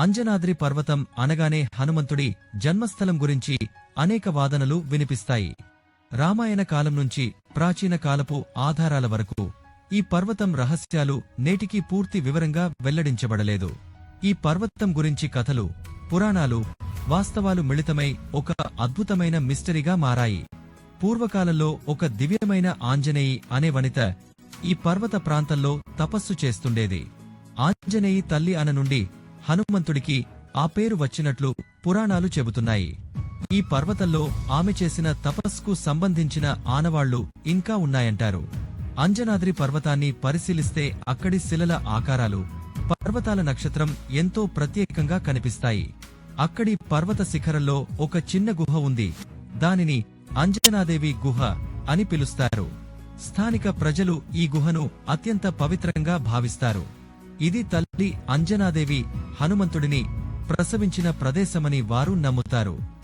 అంజనాద్రి పర్వతం అనగానే హనుమంతుడి జన్మస్థలం గురించి అనేక వాదనలు వినిపిస్తాయి. రామాయణ కాలం నుంచి ప్రాచీన కాలపు ఆధారాల వరకు ఈ పర్వతం రహస్యాలు నేటికీ పూర్తి వివరంగా వెల్లడించబడలేదు. ఈ పర్వతం గురించి కథలు పురాణాలు వాస్తవాలు మిళితమై ఒక అద్భుతమైన మిస్టరీగా మారాయి. పూర్వకాలంలో ఒక దివ్యమైన ఆంజనేయి అనే వనిత ఈ పర్వత ప్రాంతంలో తపస్సు చేస్తుండేది. ఆంజనేయి తల్లి అన నుండి హనుమంతుడికి ఆ పేరు వచ్చినట్లు పురాణాలు చెబుతున్నాయి. ఈ పర్వతంలో ఆమె చేసిన తపస్సుకు సంబంధించిన ఆనవాళ్ళు ఇంకా ఉన్నాయంటారు. అంజనాద్రి పర్వతాన్ని పరిశీలిస్తే అక్కడి శిలల ఆకారాలు పర్వతాల నక్షత్రం ఎంతో ప్రత్యేకంగా కనిపిస్తాయి. అక్కడి పర్వత శిఖరంలో ఒక చిన్న గుహ ఉంది. దానిని అంజనాదేవి గుహ అని పిలుస్తారు. స్థానిక ప్రజలు ఈ గుహను అత్యంత పవిత్రంగా భావిస్తారు. ఇది తల్లి అంజనాదేవి హనుమంతుడిని ప్రసవించిన ప్రదేశమని వారు నమ్ముతారు.